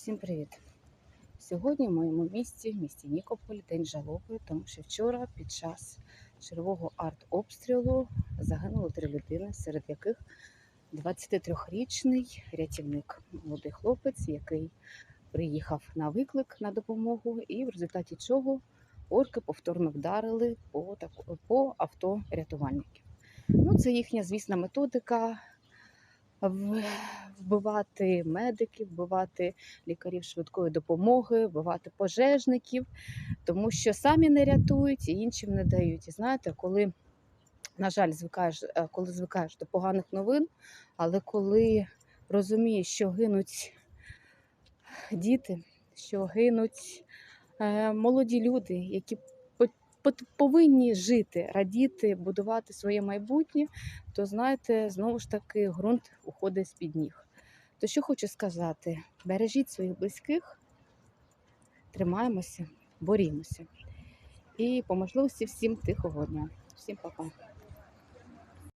Всім привіт! Сьогодні в моєму місті, в місті Нікополь, день жалоби, тому що вчора під час чергового артобстрілу загинуло три людини, серед яких 23-річний рятівник, молодий хлопець, який приїхав на виклик на допомогу, і в результаті чого орки повторно вдарили по, по авто рятувальників. Ну, це їхня, звісна методика. Вбивати медиків, вбивати лікарів швидкої допомоги, вбивати пожежників, тому що самі не рятують і іншим не дають. І знаєте, коли, на жаль, звикаєш, е, коли звикаєш до поганих новин, але коли розумієш, що гинуть діти, що гинуть е, молоді люди, які повинні жити, радіти, будувати своє майбутнє, то знаєте, знову ж таки ґрунт уходить з-під ніг. То що хочу сказати, бережіть своїх близьких, тримаємося, борімося. І по можливості всім тихого дня. Всім пока.